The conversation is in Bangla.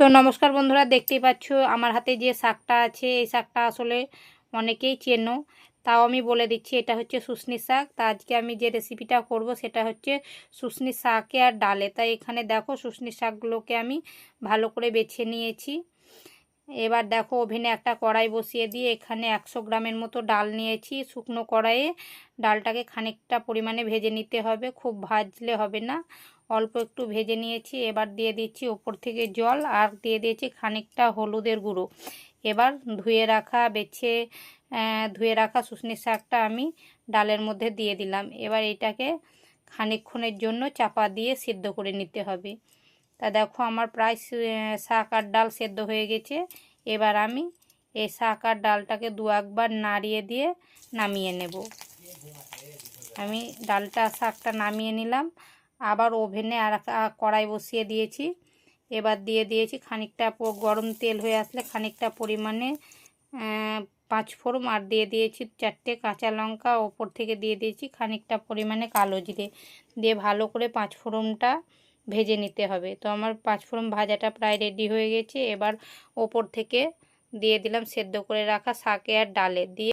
তো নমস্কার বন্ধুরা, দেখতেই পাচ্ছ আমার হাতে যে শাকটা আছে, এই শাকটা আসলে অনেকেই চেনো। তাও আমি বলে দিচ্ছি, এটা হচ্ছে শুশনি শাক। তা আজকে আমি যে রেসিপিটা করব সেটা হচ্ছে শুশনি শাকে আর ডালে। তাই এখানে দেখো শুশনি শাকগুলোকে আমি ভালো করে বেছে নিয়েছি। এবার দেখো ওভেনে একটা কড়াই বসিয়ে দিয়ে এখানে একশো গ্রামের মতো ডাল নিয়েছি। শুকনো কড়াইয়ে ডালটাকে খানিকটা পরিমাণে ভেজে নিতে হবে, খুব ভাজলে হবে না। অল্প একটু ভেজে নিয়েছি, এবার দিয়ে দিচ্ছি ওপর থেকে জল আর দিয়ে দিয়েছি খানিকটা হলুদের গুঁড়ো। এবার ধুয়ে রাখা, বেছে ধুয়ে রাখা শুশনি শাকটা আমি ডালের মধ্যে দিয়ে দিলাম। এবার এটাকে খানিকক্ষণের জন্য চাপা দিয়ে সিদ্ধ করে নিতে হবে। তা দেখো আমার প্রায় শাক আর ডাল সেদ্ধ হয়ে গেছে। এবার আমি এই শাক আর ডালটাকে দু একবার নাড়িয়ে দিয়ে নামিয়ে নেব। আমি ডালটা, শাকটা নামিয়ে নিলাম। আবার ওভেনে আর কড়াই বসিয়ে দিয়েছি। এবার দিয়ে দিয়েছি খানিকটা গরম তেল হয়ে আসলে খানিকটা পরিমাণে পাঁচ ফোড়ন। আর দিয়ে দিয়েছি চারটে কাঁচা লঙ্কা। ওপর থেকে দিয়ে দিয়েছি খানিকটা পরিমাণে কালো জিরে। দিয়ে ভালো করে পাঁচ ফোড়নটা ভেজে নিতে হবে। তো আমার পাঁচফোড়ন ভাজাটা প্রায় রেডি হয়ে গেছে। এবার ওপর থেকে দিয়ে দিলাম সেদ্ধ করে রাখা শাকে আর ডালে। দিয়ে